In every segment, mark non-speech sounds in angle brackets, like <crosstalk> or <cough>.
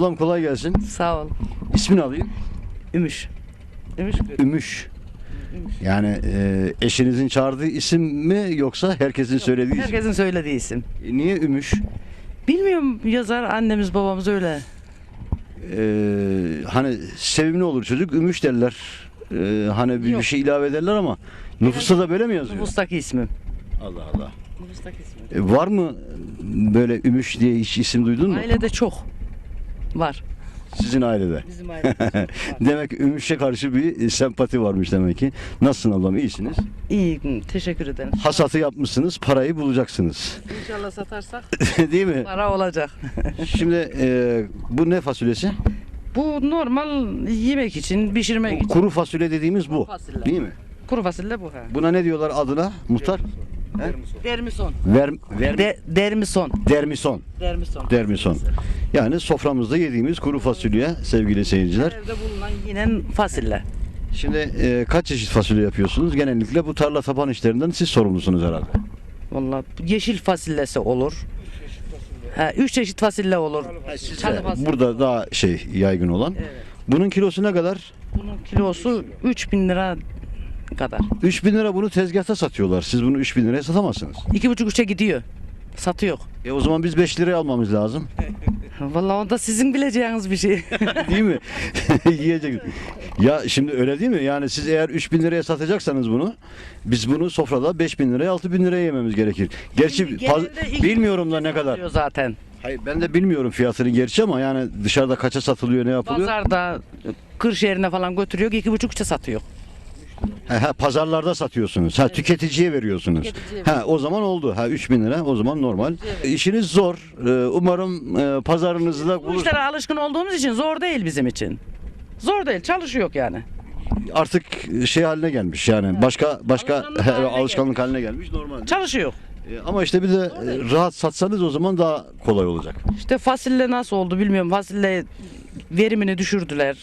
Ablam kolay gelsin. Sağ ol. İsmini alayım. Ümüş. Ümüş. Ümüş. Yani e, eşinizin çağırdığı isim mi yoksa herkesin söylediği isim? Herkesin söylediği isim. E, Niye Ümüş? Bilmiyorum yazar annemiz babamız öyle. E, hani sevimli olur çocuk Ümüş derler. E, hani bir, bir şey ilave ederler ama nüfusta da böyle mi yazıyor? Nüfustaki ismim. Allah Allah. Nüfustaki ismim. E, var mı böyle Ümüş diye hiç isim duydun mu? Ailede çok var. Sizin ailede. Bizim ailede. <laughs> Demek Ümüş'e karşı bir sempati varmış demek ki. Nasılsın ablam? İyisiniz. İyi, teşekkür ederim. Hasatı yapmışsınız, parayı bulacaksınız. İnşallah satarsak <laughs> Değil mi? para olacak. <laughs> Şimdi e, bu ne fasulyesi? Bu normal yemek için, pişirmek için. Kuru fasulye dediğimiz bu. fasulye. Değil mi? Kuru fasulye bu ha. Buna ne diyorlar adına? Muhtar? Dermison. Ver, ver, De, dermison. dermison. Dermison. Dermison. Yani soframızda yediğimiz kuru fasulye sevgili seyirciler. Evde bulunan yine fasulye. Şimdi e, kaç çeşit fasulye yapıyorsunuz? Genellikle bu tarla taban işlerinden siz sorumlusunuz herhalde. Vallahi yeşil fasulyesi olur. Ha, üç çeşit fasulye olur. Çalı fasulye. Burada daha şey yaygın olan. Evet. Bunun kilosu ne kadar? Bunun kilosu 3000 lira kadar. 3000 lira bunu tezgahta satıyorlar. Siz bunu 3000 liraya satamazsınız. İki buçuk üçe gidiyor. Satıyor. E o zaman biz 5 liraya almamız lazım. <laughs> Vallahi o da sizin bileceğiniz bir şey. <laughs> değil mi? <laughs> Yiyecek. Ya şimdi öyle değil mi? Yani siz eğer 3000 liraya satacaksanız bunu biz bunu sofrada 5000 liraya 6000 liraya yememiz gerekir. Gerçi iki bilmiyorum da ne kadar. zaten. Hayır ben de bilmiyorum fiyatını gerçi ama yani dışarıda kaça satılıyor ne yapılıyor? Pazarda Kırşehir'ine falan götürüyor. iki buçuk üçe satıyor. He, pazarlarda satıyorsunuz. Ha tüketiciye veriyorsunuz. Tüketiciye Ha o zaman oldu. Ha 3000 lira o zaman normal. İşiniz zor. Ee, umarım e, pazarınızı da Bu bulur. işlere alışkın olduğumuz için zor değil bizim için. Zor değil. Çalışıyor yani. Artık şey haline gelmiş yani. Başka başka Alışkanlık <laughs> haline alışkanlık haline gelmiş normal. Çalışıyor. E, Ama işte bir de e, rahat satsanız o zaman daha kolay olacak. İşte fasulye nasıl oldu bilmiyorum. Fasulye verimini düşürdüler.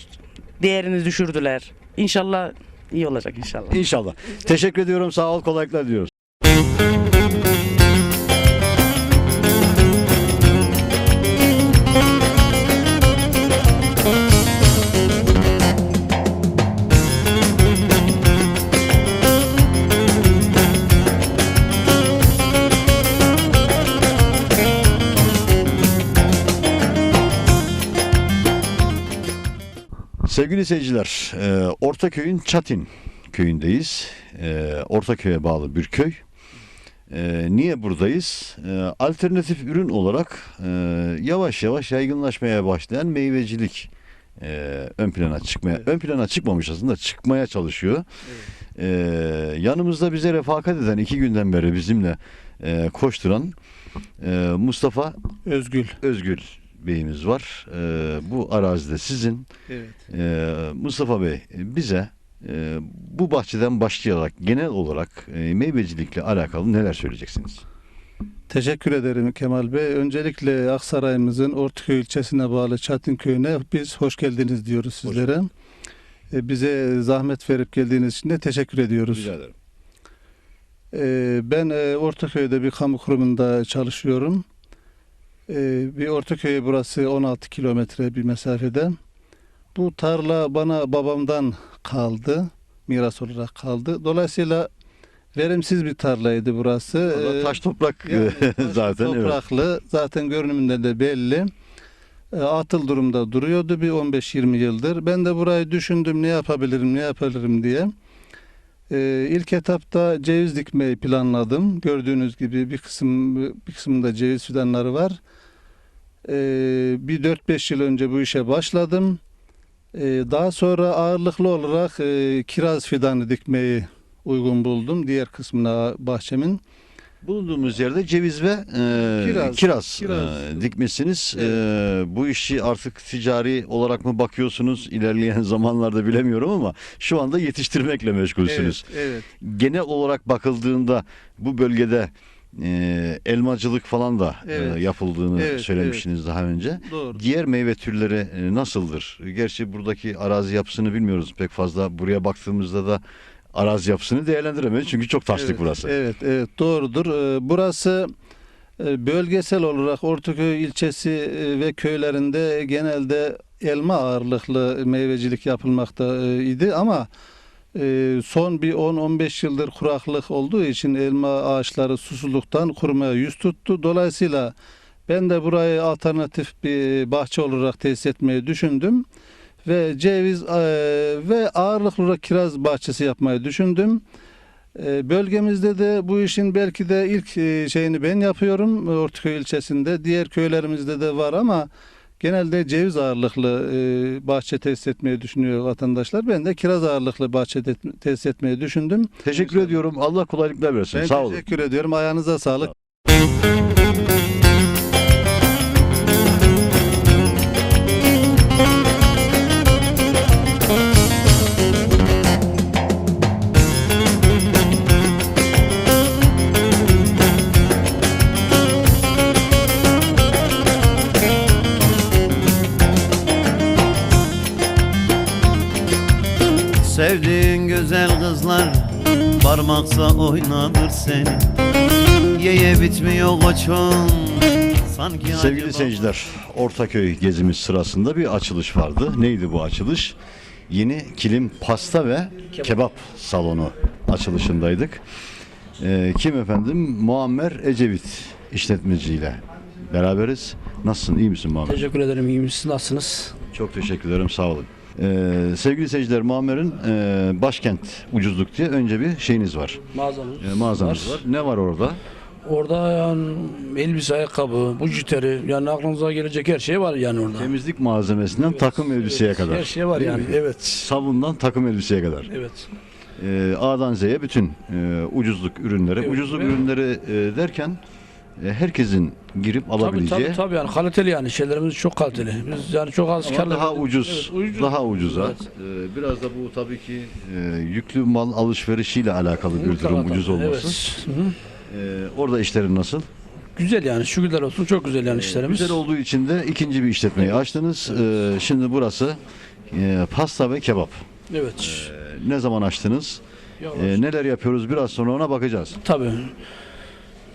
Değerini düşürdüler. İnşallah iyi olacak inşallah. İnşallah. Teşekkür ediyorum. Sağ ol. Kolaylıklar diliyoruz. Sevgili seyirciler, e, Ortaköy'ün Çatin köyündeyiz. E, Ortaköy'e bağlı bir köy. E, niye buradayız? E, alternatif ürün olarak e, yavaş yavaş yaygınlaşmaya başlayan meyvecilik e, ön plana çıkmaya, ön plana çıkmamış aslında çıkmaya çalışıyor. E, yanımızda bize refakat eden iki günden beri bizimle e, koşturan e, Mustafa Özgül. Özgül Bey'imiz var. E, bu arazide sizin. Evet. Ee, Mustafa Bey bize e, bu bahçeden başlayarak genel olarak e, meyvecilikle alakalı neler söyleyeceksiniz? Teşekkür ederim Kemal Bey. Öncelikle Aksaray'ımızın Ortaköy ilçesine bağlı Çatin köyüne biz hoş geldiniz diyoruz sizlere. E, Bize zahmet verip geldiğiniz için de teşekkür ediyoruz. ederim. E, Ben e, Ortaköy'de bir kamu kurumunda çalışıyorum. E, Bir Ortaköy'e burası 16 kilometre bir mesafede. Bu tarla bana babamdan kaldı. Miras olarak kaldı. Dolayısıyla verimsiz bir tarlaydı burası. Valla E, taş toprak Yani <laughs> taş zaten. evet. Topraklı. Zaten görünümünden de belli. E, Atıl durumda duruyordu bir 15-20 yıldır. Ben de burayı düşündüm ne yapabilirim ne yapabilirim diye. E, ilk etapta ceviz dikmeyi planladım. Gördüğünüz gibi bir kısım bir kısmında ceviz fidanları var. E, bir 4-5 yıl önce bu işe başladım. E, daha sonra ağırlıklı olarak e, kiraz fidanı dikmeyi uygun buldum. Diğer kısmına bahçemin. Bulunduğumuz yerde ceviz ve e, kiraz, Kiraz, e, kiraz. dikmişsiniz. E, bu işi artık ticari olarak mı bakıyorsunuz? İlerleyen <laughs> zamanlarda bilemiyorum ama şu anda yetiştirmekle meşgulsünüz. Evet, evet. Genel olarak bakıldığında bu bölgede e, elmacılık falan da e, Evet. yapıldığını Evet, söylemiştiniz daha önce. Doğru. Diğer meyve türleri e, nasıldır? Gerçi buradaki arazi yapısını bilmiyoruz pek fazla. Buraya baktığımızda da arazi yapısını değerlendiremeyiz çünkü çok taşlık evet, burası. Evet, evet doğrudur. Ee, Burası E, Bölgesel olarak Ortaköy ilçesi e, ve köylerinde genelde elma ağırlıklı meyvecilik yapılmakta e, idi ama e, son bir 10-15 yıldır kuraklık olduğu için elma ağaçları susuzluktan kurumaya yüz tuttu. Dolayısıyla ben de burayı alternatif bir bahçe olarak tesis etmeyi düşündüm ve ceviz e, ve ağırlıklı olarak kiraz bahçesi yapmayı düşündüm. E, Bölgemizde de bu işin belki de ilk e, şeyini ben yapıyorum Ortaköy ilçesinde. Diğer köylerimizde de var ama genelde ceviz ağırlıklı e, bahçe tesis etmeyi düşünüyor vatandaşlar. Ben de kiraz ağırlıklı bahçe te- tesis etmeyi düşündüm. Teşekkür ediyorum. Allah kolaylıklar versin. Ben Sağ olun. teşekkür ediyorum. Ayağınıza sağlık. Sevdiğin güzel kızlar Parmaksa oynadır seni Yeye bitmiyor koçum Sanki Sevgili acaba- seyirciler, Ortaköy gezimiz sırasında bir açılış vardı. Neydi bu açılış? Yeni kilim pasta ve kebap salonu açılışındaydık. Ee, kim efendim? Muammer Ecevit işletmeciyle beraberiz. Nasılsın? İyi misin Muammer? Teşekkür ederim. İyi misiniz? Nasılsınız? Çok teşekkür ederim. Sağ olun. Ee, sevgili seyirciler, Muammer'in e, başkent ucuzluk diye önce bir şeyiniz var. Mağazamız. E, mağazanız var. Ne var orada? Orada yani elbise, ayakkabı, bujiteri yani aklınıza gelecek her şey var yani orada. Temizlik malzemesinden takım elbiseye kadar. Her şey var Değil yani. mi? Evet. Sabundan takım elbiseye kadar. Evet. e, A'dan Z'ye bütün e, ucuzluk ürünleri. Ucuzluk ürünleri e, derken e, herkesin girip Tabii alabileceği tabii tabii yani kaliteli yani şeylerimiz çok kaliteli. Biz yani çok az ama karlı- daha ucuz, Evet, ucuz. daha ucuza. Evet. E, biraz da bu tabii ki e, yüklü mal alışverişiyle alakalı bir Mutlaka durum tabii, ucuz olması. Evet. Hı hı. E, orada işlerin nasıl? Güzel yani şükürler olsun çok güzel yani işlerimiz. Güzel olduğu için de ikinci bir işletmeyi açtınız. E, şimdi burası e, pasta ve kebap. Evet. E, ne zaman açtınız? Yavaş. E, neler yapıyoruz biraz sonra ona bakacağız. Tabii.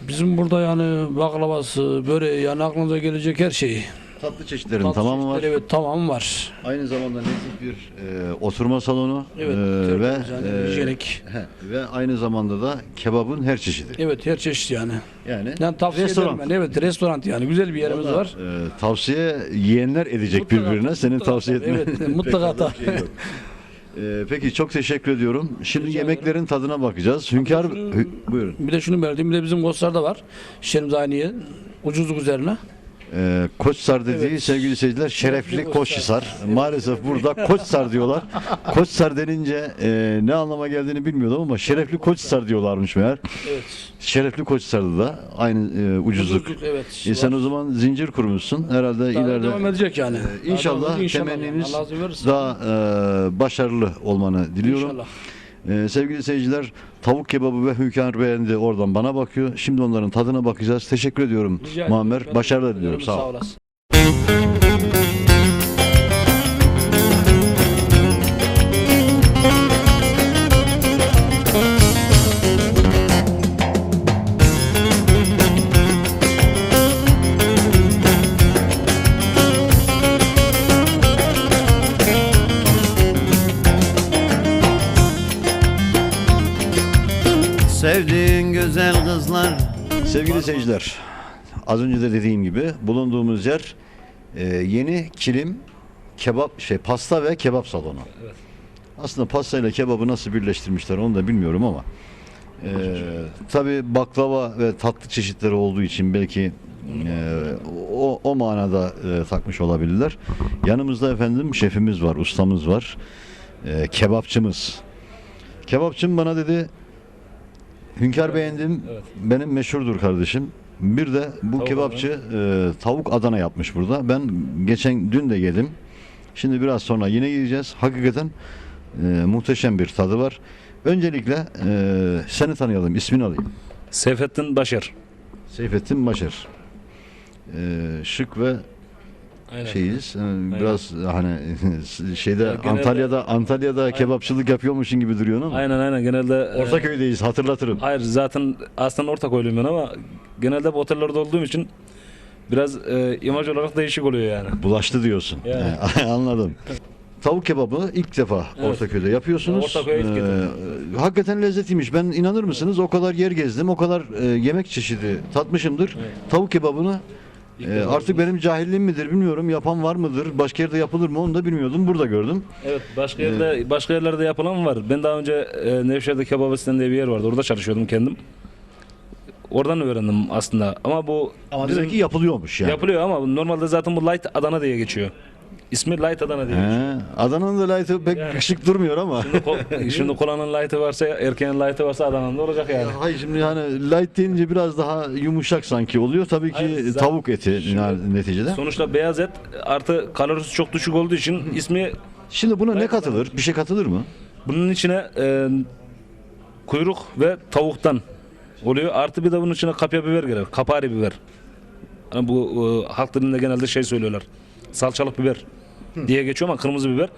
Bizim burada yani baklavası, böreği yani aklınıza gelecek her şeyi. Tatlı çeşitlerin Tatlı tamamı var. çeşitleri, Evet tamamı var. Aynı zamanda nezih bir e, oturma salonu Evet. e, ve tertemiz yani, e, hijyenik. he, ve aynı zamanda da kebabın her çeşidi. Evet her çeşit yani. Yani, Yani tavsiye restoran. ederim ben. Evet restoran yani güzel bir yerimiz Vallahi, var. e, tavsiye yiyenler edecek Mutlaka, birbirine. Senin mutlaka, tavsiye etmen. evet, <laughs> pek mutlaka fazla da. bir şey yok. <laughs> E, peki çok teşekkür ediyorum. Şimdi Rica yemeklerin tadına bakacağız. Hünkar şunu- Hü- buyurun. Bir de şunu verdiğim bir de bizim Goslar'da var. Yer. Ucuzluk üzerine. E, Koçsar dediği Evet. sevgili seyirciler şerefli Koçhisar. Maalesef burada Koçsar diyorlar. Koçsar denince e, ne anlama geldiğini bilmiyordum ama şerefli Koçhisar diyorlarmış meğer. Evet. Şerefli Koçhisar'da da aynı e, ucuzluk. evet. E, sen var. o zaman zincir kurmuşsun. Herhalde Daha ileride devam edecek yani. e, inşallah edecek, temennimiz verirse. daha e, başarılı olmanı diliyorum. İnşallah. E, sevgili seyirciler tavuk kebabı ve hünkâr beğendi oradan bana bakıyor. Şimdi onların tadına bakacağız. Teşekkür ediyorum. Muammer. Başarılar diliyorum. Sağ ol. olasın. Sevdiğin güzel kızlar Sevgili seyirciler, az önce de dediğim gibi bulunduğumuz yer e, yeni kilim kebap şey pasta ve kebap salonu. Aslında pasta ile kebabı nasıl birleştirmişler onu da bilmiyorum ama e, tabi baklava ve tatlı çeşitleri olduğu için belki e, o, o manada e, takmış olabilirler. Yanımızda efendim şefimiz var, ustamız var, e, kebapçımız. Kebapçım bana dedi Hünkar beğendim. Benim meşhurdur kardeşim. Bir de bu kebapçı e, tavuk Adana yapmış burada. Ben geçen dün de yedim. Şimdi biraz sonra yine yiyeceğiz. Hakikaten e, muhteşem bir tadı var. Öncelikle e, seni tanıyalım. ismini alayım. Seyfettin Başar. Seyfettin Başar. E, şık ve Aynen. şeyiz. Ee, Biraz hani <laughs> şeyde genelde- Antalya'da Antalya'da kebapçılık yapıyormuşsun gibi duruyorsun ama. Aynen aynen genelde e, Ortaköy'deyiz hatırlatırım. Hayır zaten aslında Ortaköy'lüyüm ben ama genelde hep otellerde olduğum için biraz e, imaj olarak değişik oluyor yani. Bulaştı diyorsun. Yani. <laughs> Anladım. Tavuk kebabı ilk defa Evet. Ortaköy'de yapıyorsunuz. Ortaköy'e ilk Ee, getirdim. hakikaten lezzetliymiş. Ben inanır mısınız o kadar yer gezdim, o kadar e, yemek çeşidi tatmışımdır. Tavuk kebabını e, artık benim cahilliğim midir bilmiyorum. Yapan var mıdır? Başka yerde yapılır mı onu da bilmiyordum. Burada gördüm. Evet başka yerde başka yerlerde yapılan var. Ben daha önce e, Nevşehir'de Kebabistan diye bir yer vardı. Orada çalışıyordum kendim. Oradan öğrendim aslında. Ama bu Ama bizim- demek ki yapılıyormuş yani. yapılıyor ama normalde zaten bu Light Adana diye geçiyor. İsmi Light Adana diye. He, Adana'nın da light'ı pek Yani. şık durmuyor ama. Şimdi, ko- <laughs> şimdi kolanın light'ı varsa, erkeğin light'ı varsa Adana'nın da olacak yani. Hayır şimdi hani light deyince biraz daha yumuşak sanki oluyor. Tabii ki Hayır, zaten- tavuk eti yani neticede. Sonuçta beyaz et artı kalorisi çok düşük olduğu için ismi Şimdi buna ne katılır? Bir şey katılır mı? bunun içine e, kuyruk ve tavuktan oluyor. Artı bir de bunun içine kapya biber girer. Kapari biber. Hani bu e, halk dilinde genelde şey söylüyorlar. Salçalık biber diye geçiyor ama kırmızı biber.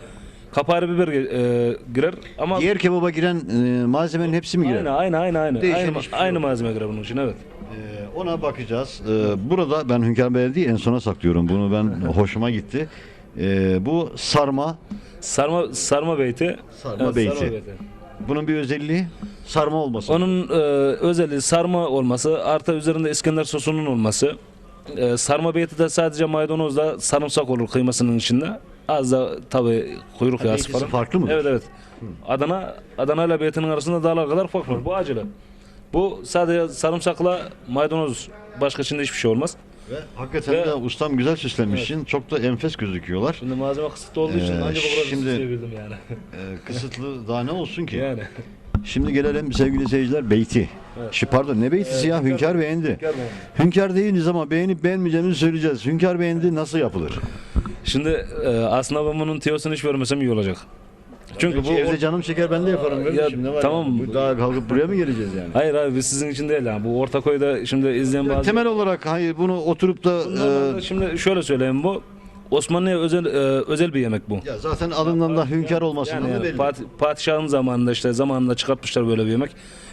Kapari biber e, girer ama Diğer kebaba giren e, malzemenin hepsi mi girer? aynı aynı aynı aynı. Değişen Aynı, hiçbir şey aynı yok. malzeme girer bunun için evet. Ee, ona bakacağız. Ee, burada ben Hünkar Bey'e değil en sona saklıyorum. Bunu ben <laughs> hoşuma gitti. Ee, bu sarma. Sarma sarma beyti. Sarma beyti. Bunun bir özelliği sarma olması. Onun e, özelliği sarma olması, artı üzerinde İskender sosunun olması. E, sarma beyti de sadece maydanozla sarımsak olur kıymasının içinde. Az da tabi kuyruk yağısı falan. farklı mıdır? Evet evet. Adana Adana ile beytinin arasında dağlar kadar fark var. Bu acılı. Bu sadece sarımsakla maydanoz. Başka içinde hiçbir şey olmaz. Ve hakikaten Ve- de ustam güzel süslemişsin. Çok da enfes gözüküyorlar. Şimdi malzeme kısıtlı olduğu için Ee, ancak o kadar şimdi- süsleyebildim yani. Ee, kısıtlı daha ne olsun ki? yani. Şimdi gelelim sevgili seyirciler beyti. Evet. Pardon ne beytisi ya? Hünkar beğendi. Hünkar deyiniz ama beğenip beğenmeyeceğimizi söyleyeceğiz. Hünkar beğendi nasıl yapılır? Şimdi e, aslında ben bunun tiyosunu hiç vermesem iyi olacak. Çünkü bu evde canım çeker ben de yaparım. Ya, kardeşim, ne var tamam. ya? Bu daha kalkıp buraya mı geleceğiz yani? Hayır abi biz sizin için değil yani. Bu Ortaköy'de şimdi izleyen bazı... Temel olarak hayır bunu oturup da e, şimdi şöyle söyleyeyim bu. Osmanlı'ya özel e, özel bir yemek bu. ya zaten adından da hünkar olmasından Yani, yani belli. Fatih, padişahın zamanında işte zamanında çıkartmışlar böyle bir yemek.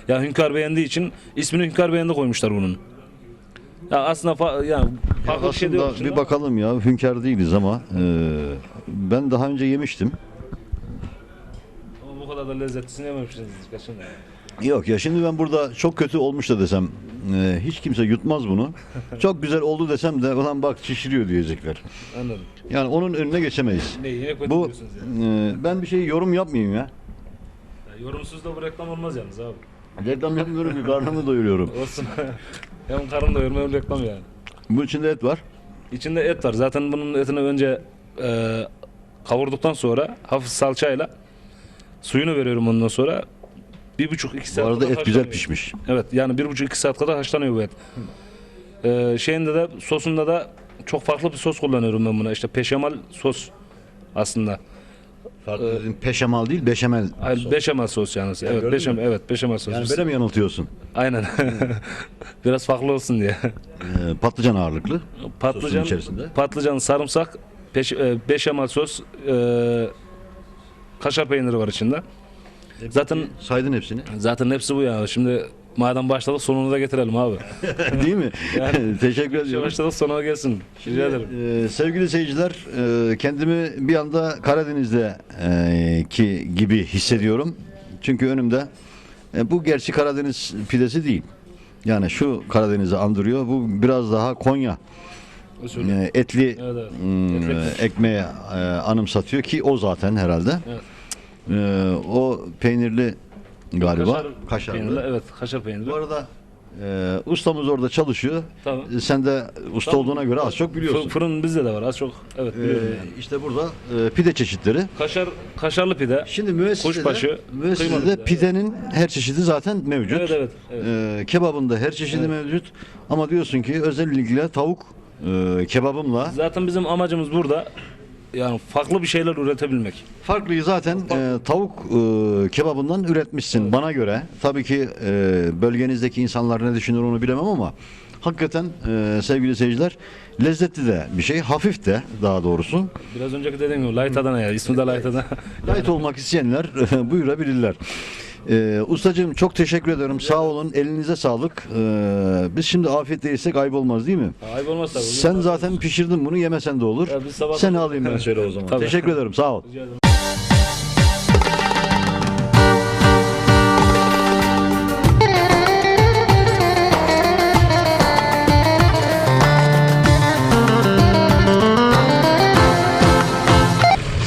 Ya hünkâr beğendiği için ismini hünkâr beğendi koymuşlar bunun. Ya aslında fa- yani Ya şey aslında içinde. bir bakalım ya hünkar değiliz ama e, ben daha önce yemiştim. Ama bu kadar da lezzetlisini yememişsiniz gerçekten. Yok ya şimdi ben burada çok kötü olmuş da desem e, hiç kimse yutmaz bunu. <laughs> çok güzel oldu desem de ulan bak şişiriyor diyecekler. Anladım. Yani onun önüne geçemeyiz. Ne kötü Bu yani. e, ben bir şey yorum yapmayayım ya. Ya Yorumsuz da bu reklam olmaz yalnız abi. Reklam yapmıyorum ki karnımı doyuruyorum. <laughs> Olsun. hem karın doyurma hem reklam yani. Bu içinde et var. İçinde et var. Zaten bunun etini önce e, kavurduktan sonra hafif salçayla suyunu veriyorum ondan sonra. Bir buçuk iki Bu saat arada kadar et güzel haşlanıyor. pişmiş. Evet yani bir buçuk iki saat kadar haşlanıyor bu et. E, şeyinde de sosunda da çok farklı bir sos kullanıyorum ben buna. İşte peşemal sos aslında. Farklı dedim, peşemal değil beşamel. Hayır, beşamel sos yani. evet, gördün beşamel, evet, beşamel sos. Yani böyle mi yanıltıyorsun? Aynen. <laughs> Biraz farklı olsun diye. E, patlıcan ağırlıklı. patlıcan, içerisinde? patlıcan, sarımsak, peş, e, beşamel sos, e, kaşar peyniri var içinde. Zaten Saydın hepsini. zaten hepsi bu ya. Şimdi madem başladık sonunu da getirelim abi. <laughs> değil mi? <laughs> Teşekkür ediyorum. başladık sonuna gelsin. Rica ederim. Ee, sevgili seyirciler, e, kendimi bir anda Karadeniz'de e, ki gibi hissediyorum. Çünkü önümde e, bu gerçi Karadeniz pidesi değil. Yani şu Karadeniz'i andırıyor. Bu biraz daha Konya e, etli Evet, evet. hmm, Etli. ekmeğe e, anımsatıyor ki o zaten herhalde. Evet. E, o peynirli galiba. Kaşar Kaşarlı. peynirli, evet, kaşar peyniri. Bu arada e, ustamız orada çalışıyor. Tamam. E, Sen de usta Tamam. olduğuna göre az çok biliyorsun. Fır- Fırın bizde de var az çok. Evet Ee, biliyorum yani. işte burada e, pide çeşitleri. Kaşar, kaşarlı pide. Şimdi müessesede, Kuşbaşı, müessesede kıymalı pide, pidenin her çeşidi zaten mevcut. Evet evet. evet. Ee, kebabında her çeşidi mevcut. Ama diyorsun ki özellikle tavuk e, kebabımla Zaten bizim amacımız burada yani farklı bir şeyler üretebilmek. Farklıyı zaten e, tavuk e, kebabından üretmişsin bana göre. Tabii ki e, bölgenizdeki insanlar ne düşünür onu bilemem ama hakikaten e, sevgili seyirciler lezzetli de bir şey, hafif de daha doğrusu. Biraz önceki dediğim gibi Light Adana ya. ismi de Light Adana. Light olmak isteyenler buyurabilirler. Ee, ustacığım çok teşekkür ederim. Sağ olun. Elinize sağlık. Ee, biz şimdi afiyet değilsek ayıp olmaz değil mi? Ayıp olmaz tabii. Sen zaten pişirdin bunu yemesen de olur. Ya biz sabah- Seni alayım ben şöyle o zaman. Tabii. Teşekkür ederim. Sağ ol.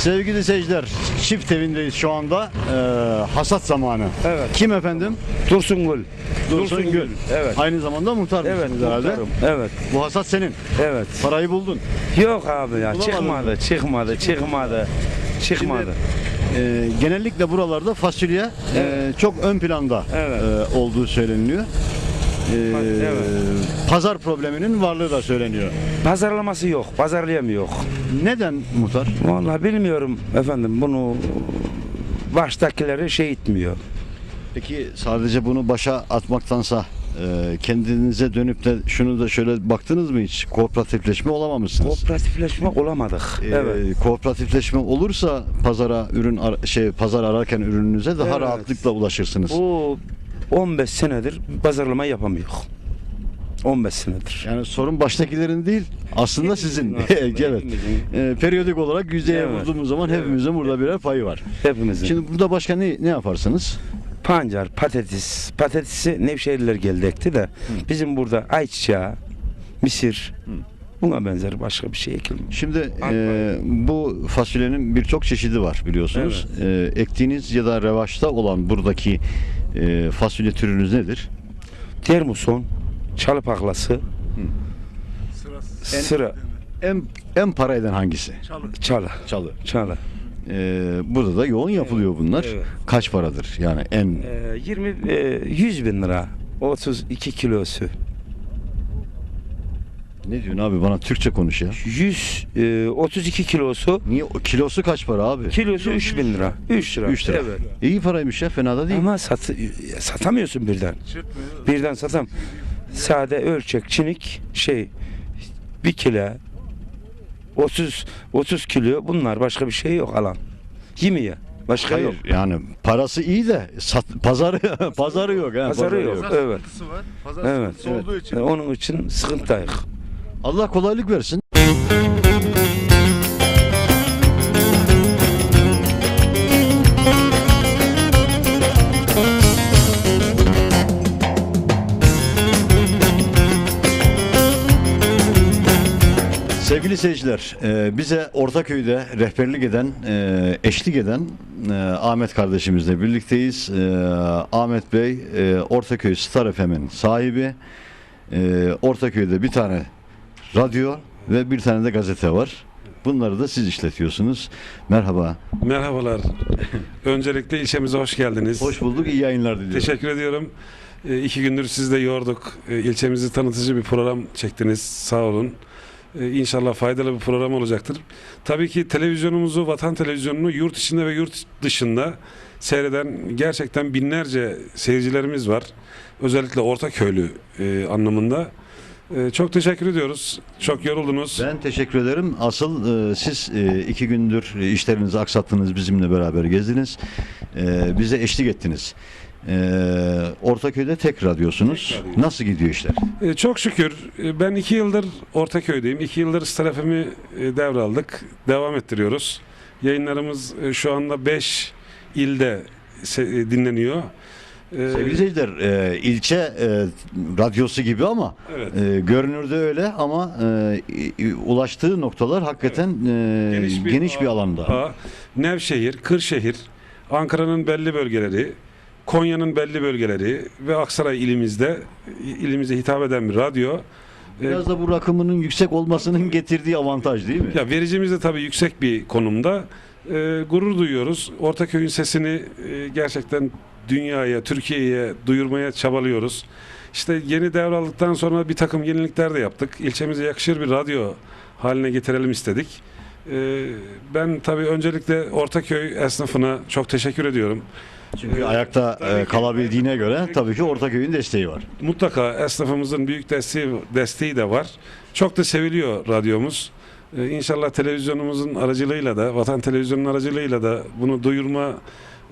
Sevgili seyirciler, çift evindeyiz şu anda. Ee, hasat zamanı. Evet. Kim efendim? Dursun Gül. Dursun Gül. Evet. Aynı zamanda muhtar Evet, mısınız herhalde? muhtarım. Evet. Bu hasat senin. Evet. Parayı buldun. Yok abi ya Bulamadın çıkmadı, çıkmadı, çıkmadı. Çıkmadı. Ee, genellikle buralarda fasulye e, çok ön planda Evet. e, olduğu söyleniliyor. Evet. Pazar probleminin varlığı da söyleniyor. Pazarlaması yok, pazarlayamıyor. Neden muhtar? Vallahi bilmiyorum efendim bunu baştakileri şey etmiyor. Peki sadece bunu başa atmaktansa e, kendinize dönüp de şunu da şöyle baktınız mı hiç? Kooperatifleşme olamamışsınız. Kooperatifleşme olamadık. Ee, evet. Kooperatifleşme olursa pazara ürün ar- şey pazar ararken ürününüze daha Evet. rahatlıkla ulaşırsınız. Bu 15 senedir pazarlama yapamıyor. 15 senedir. Yani sorun baştakilerin değil, aslında sizin. aslında, <laughs> evet. Ee, periyodik olarak yüzdeye Evet. vurduğumuz zaman hepimizin burada birer payı var. Hepimizin. Şimdi burada başka ne ne yaparsınız? Pancar, patates. Patatesi Nevşehirliler geldi ekti de bizim burada ayçiçeği, misir buna benzer başka bir şey ekilmiyor. Şimdi e, bu fasulyenin birçok çeşidi var biliyorsunuz. E, ektiğiniz ya da revaçta olan buradaki e, fasulye türünüz nedir? Termuson, çalı paklası, sıra, En en para eden hangisi? çalı, Çalı. çalı. E, burada da yoğun yapılıyor bunlar. evet. Kaç paradır? Yani en Ee, 20, e, 100 bin lira, 32 kilosu. Ne diyorsun abi bana Türkçe konuş ya. 100, e, 32 kilosu, Niye kilosu kaç para abi? kilosu 3 bin lira. 3 lira. 3 lira. Evet. İyi paraymış ya fena da değil. Ama sat, satamıyorsun birden. Birden satam. Sade ölçek, çinik, şey, bir kilo, 30 30 kilo bunlar başka bir şey yok alan. Yemiyor. Başka Hayır yok. yani parası iyi de sat, pazarı <laughs> pazarı yok. ha, Pazarı yok. Evet. var. Pazar Evet. sıkıntısı olduğu için Onun için sıkıntıyız. Allah kolaylık versin. Sevgili seyirciler, e, bize Ortaköy'de rehberlik eden, e, eşlik eden e, Ahmet kardeşimizle birlikteyiz. Ahmet Bey, Ortaköy Star FM'in sahibi. Ortaköy'de bir tane radyo ve bir tane de gazete var. Bunları da siz işletiyorsunuz. Merhaba. Merhabalar. <laughs> Öncelikle ilçemize hoş geldiniz. Hoş bulduk. iyi yayınlar diliyorum. Teşekkür ediyorum. E, iki gündür siz de yorduk. E, ilçemizi tanıtıcı bir program çektiniz. Sağ olun. E, İnşallah faydalı bir program olacaktır. Tabii ki televizyonumuzu, vatan televizyonunu yurt içinde ve yurt dışında seyreden gerçekten binlerce seyircilerimiz var. Özellikle Ortaköylü e, anlamında. E, çok teşekkür ediyoruz. Çok yoruldunuz. Ben teşekkür ederim. Asıl e, siz e, iki gündür işlerinizi aksattınız, bizimle beraber gezdiniz. E, bize eşlik ettiniz. E, Ortaköy'de tek radyosunuz. Tek radyo. Nasıl gidiyor işler? E, Çok şükür. E, Ben iki yıldır Ortaköy'deyim. İki yıldır Star FM'i e, devraldık. Devam ettiriyoruz. Yayınlarımız e, şu anda 5 ilde se- e, dinleniyor. E, Sevgili seyirciler, e, ilçe e, radyosu gibi ama Evet. e, görünürde öyle ama e, ulaştığı noktalar hakikaten e, geniş bir, alanda. Aa, Nevşehir, Kırşehir, Ankara'nın belli bölgeleri, Konya'nın belli bölgeleri ve Aksaray ilimizde ilimize hitap eden bir radyo. E, Biraz da bu rakımının yüksek olmasının getirdiği avantaj değil mi? Ya vericimiz de tabii yüksek bir konumda. Ee, gurur duyuyoruz. Ortaköy'ün sesini e, gerçekten dünyaya, Türkiye'ye duyurmaya çabalıyoruz. İşte yeni devraldıktan sonra bir takım yenilikler de yaptık. İlçemize yakışır bir radyo haline getirelim istedik. Ee, ben tabii öncelikle Ortaköy esnafına çok teşekkür ediyorum. Çünkü ayakta e, kalabildiğine göre tabii ki Ortaköy'ün desteği var. Mutlaka esnafımızın büyük desteği, desteği de var. Çok da seviliyor radyomuz. Ee, İnşallah televizyonumuzun aracılığıyla da, Vatan Televizyonu'nun aracılığıyla da bunu duyurma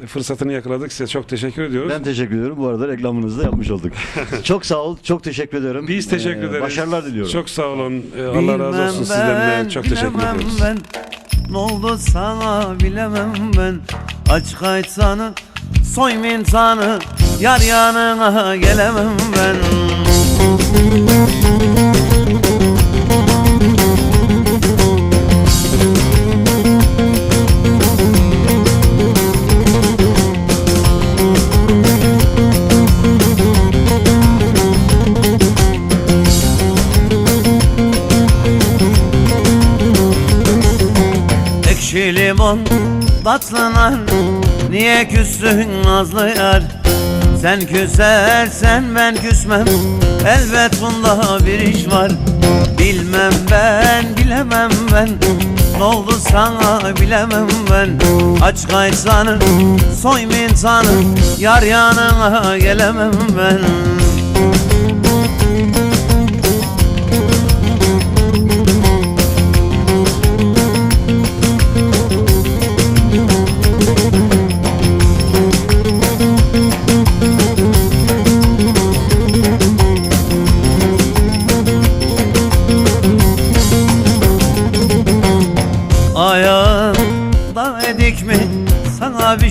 fırsatını yakaladık. Size çok teşekkür ediyoruz. Ben teşekkür ediyorum. Bu arada reklamınızı da yapmış olduk. <laughs> çok sağ ol. Çok teşekkür ederim. Biz teşekkür Ee, ederiz. Başarılar diliyorum. Çok sağ olun. Ee, Allah razı olsun sizden de. Çok teşekkür ediyoruz. ben Ne oldu sana bilemem ben Aç kayıtsanı soy mintanı Yar yanına gelemem ben Niye küstün nazlı yar? Sen küsersen ben küsmem. Elbet bunda bir iş var. Bilmem ben bilemem ben. Ne oldu sana bilemem ben. Aç kaysanı soy mintanı Yar yanına gelemem ben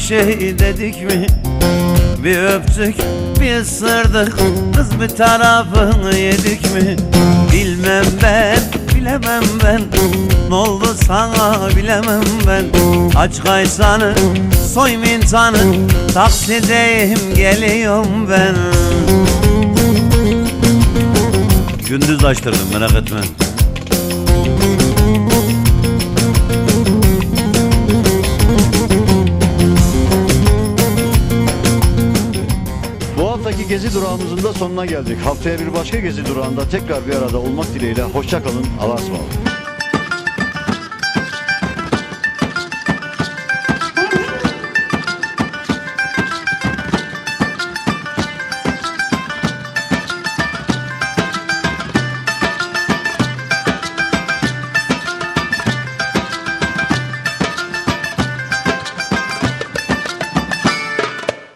şey dedik mi? Bir öptük bir ısırdık. Kız bir tarafını yedik mi? Bilmem ben bilemem ben. Ne oldu sana bilemem ben. Aç kaysanı soy mintanı. Taksideyim geliyorum ben. Gündüz açtırdım merak etme gezi durağımızın da sonuna geldik. Haftaya bir başka gezi durağında tekrar bir arada olmak dileğiyle. Hoşça kalın. Allah'a ısmarladık.